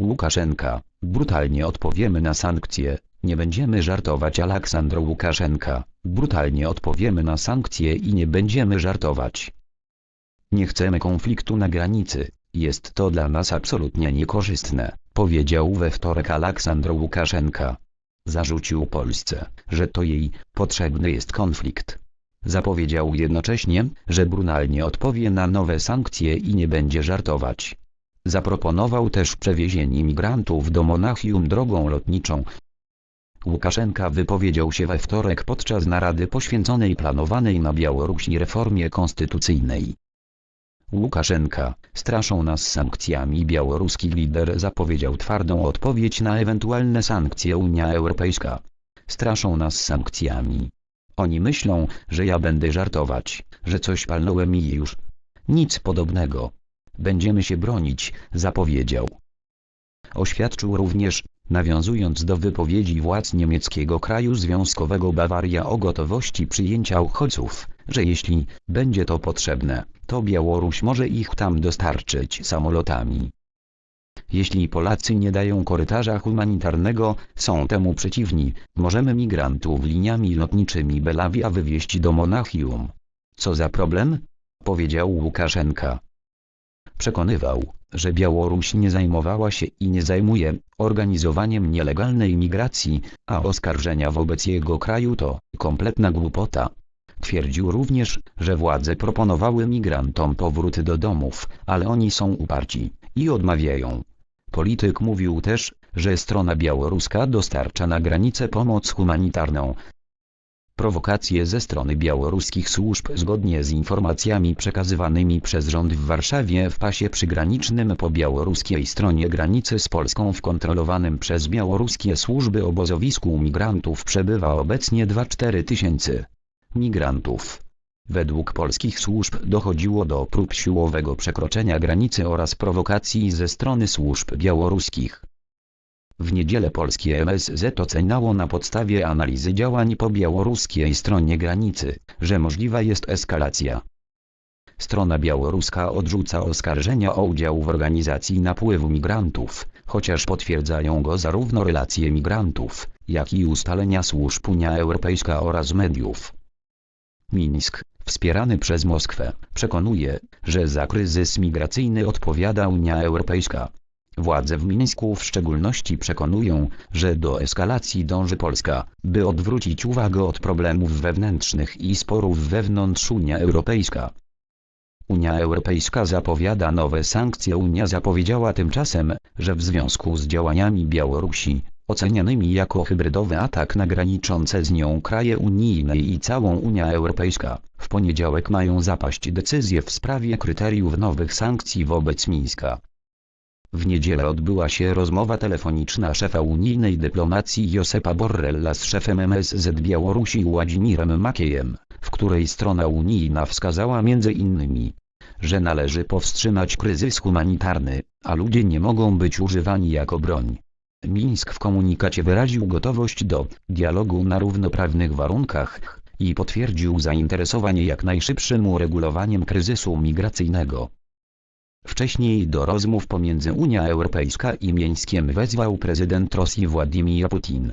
Łukaszenka, brutalnie odpowiemy na sankcje, nie będziemy żartować Aleksandro Łukaszenka, brutalnie odpowiemy na sankcje i nie będziemy żartować. Nie chcemy konfliktu na granicy, jest to dla nas absolutnie niekorzystne, powiedział we wtorek Aleksandro Łukaszenka. Zarzucił Polsce, że to jej potrzebny jest konflikt. Zapowiedział jednocześnie, że brutalnie odpowie na nowe sankcje i nie będzie żartować. Zaproponował też przewiezienie migrantów do Monachium drogą lotniczą. Łukaszenka wypowiedział się we wtorek podczas narady poświęconej planowanej na Białorusi reformie konstytucyjnej. Łukaszenka, straszą nas sankcjami białoruski lider zapowiedział twardą odpowiedź na ewentualne sankcje Unia Europejska. Straszą nas sankcjami. Oni myślą, że ja będę żartować, że coś palnąłem i już. Nic podobnego. Będziemy się bronić, zapowiedział. Oświadczył również, nawiązując do wypowiedzi władz niemieckiego kraju związkowego Bawaria o gotowości przyjęcia uchodźców, że jeśli będzie to potrzebne, to Białoruś może ich tam dostarczyć samolotami. Jeśli Polacy nie dają korytarza humanitarnego, są temu przeciwni, możemy migrantów liniami lotniczymi Belawia wywieźć do Monachium. Co za problem? Powiedział Łukaszenka. Przekonywał, że Białoruś nie zajmowała się i nie zajmuje organizowaniem nielegalnej migracji, a oskarżenia wobec jego kraju to kompletna głupota. Twierdził również, że władze proponowały migrantom powrót do domów, ale oni są uparci i odmawiają. Polityk mówił też, że strona białoruska dostarcza na granicę pomoc humanitarną. Prowokacje ze strony białoruskich służb zgodnie z informacjami przekazywanymi przez rząd w Warszawie w pasie przygranicznym po białoruskiej stronie granicy z Polską w kontrolowanym przez białoruskie służby obozowisku migrantów przebywa obecnie 2-4 tysięcy migrantów. Według polskich służb dochodziło do prób siłowego przekroczenia granicy oraz prowokacji ze strony służb białoruskich. W niedzielę polskie MSZ oceniało na podstawie analizy działań po białoruskiej stronie granicy, że możliwa jest eskalacja. Strona białoruska odrzuca oskarżenia o udział w organizacji napływu migrantów, chociaż potwierdzają go zarówno relacje migrantów, jak i ustalenia służb Unia Europejska oraz mediów. Mińsk, wspierany przez Moskwę, przekonuje, że za kryzys migracyjny odpowiada Unia Europejska. Władze w Mińsku w szczególności przekonują, że do eskalacji dąży Polska, by odwrócić uwagę od problemów wewnętrznych i sporów wewnątrz Unia Europejska. Unia Europejska zapowiada nowe sankcje. Unia zapowiedziała tymczasem, że w związku z działaniami Białorusi, ocenianymi jako hybrydowy atak na graniczące z nią kraje unijne i całą Unia Europejska, w poniedziałek mają zapaść decyzje w sprawie kryteriów nowych sankcji wobec Mińska. W niedzielę odbyła się rozmowa telefoniczna szefa unijnej dyplomacji Josepa Borrella z szefem MSZ Białorusi Władzimirem Makiejem, w której strona unijna wskazała m.in., że należy powstrzymać kryzys humanitarny, a ludzie nie mogą być używani jako broń. Mińsk w komunikacie wyraził gotowość do dialogu na równoprawnych warunkach i potwierdził zainteresowanie jak najszybszym uregulowaniem kryzysu migracyjnego. Wcześniej do rozmów pomiędzy Unia Europejska i Mińskiem wezwał prezydent Rosji Władimir Putin.